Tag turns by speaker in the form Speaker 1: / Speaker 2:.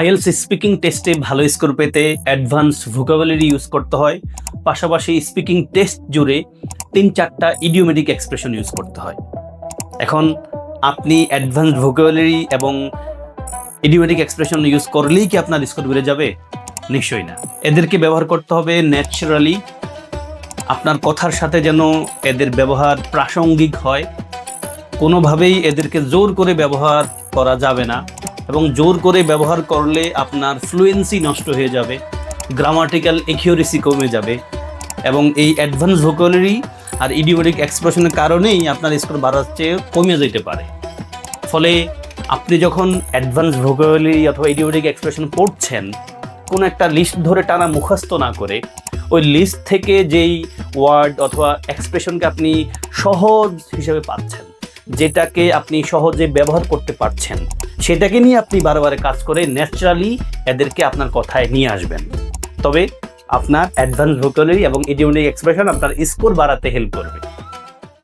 Speaker 1: IELTS speaking টেস্টে ভালো score পেতে অ্যাডভান্স ভোকাবুলারি ইউজ করতে হয়। পাশাপাশি স্পিকিং টেস্ট জুড়ে তিন চারটা ইডিওমেটিক এক্সপ্রেশন ইউজ করতে হয়। এখন আপনি অ্যাডভান্স ভোকাবুলারি এবং ইডিওমেটিক এক্সপ্রেশন ইউজ করলেই কি আপনার স্কোর বেড়ে যাবে? নিশ্চয়ই না। এদেরকে ব্যবহার করতে হবে ন্যাচারালি। আপনার কথার সাথে যেন এদের ব্যবহার প্রাসঙ্গিক হয়। কোনোভাবেই এদেরকে জোর করে ব্যবহার করা যাবে না। এবং জোর করে ব্যবহার করলে আপনার ফ্লুয়েন্সি নষ্ট হয়ে যাবে গ্রামাটিক্যাল একিউরেসি কমে যাবে এবং এই অ্যাডভান্স ভোকাবুলারি আর ইডিওমেটিক এক্সপ্রেশনের কারণেই আপনার স্কোর বাড়ার চেয়ে কমে যেতে পারে। ফলে আপনি যখন অ্যাডভান্স ভোকাবুলারি অথবা ইডিওমেটিক এক্সপ্রেশন পড়ছেন, কোনো একটা লিস্ট ধরে টানা মুখস্থ না করে, ওই লিস্ট থেকে যেই ওয়ার্ড অথবা এক্সপ্রেশনকে আপনি সহজ হিসেবে পাচ্ছেন, যেটাকে আপনি সহজে ব্যবহার করতে পারছেন সেটাকে নিয়ে আপনি বারবার কাজ করে ন্যাচারালি এদেরকে আপনার কথায় নিয়ে আসবেন। তবে আপনার অ্যাডভান্স ভোকালারি এবং ইডিওমেটিক এক্সপ্রেশন আপনার স্কোর বাড়াতে হেল্প করবে।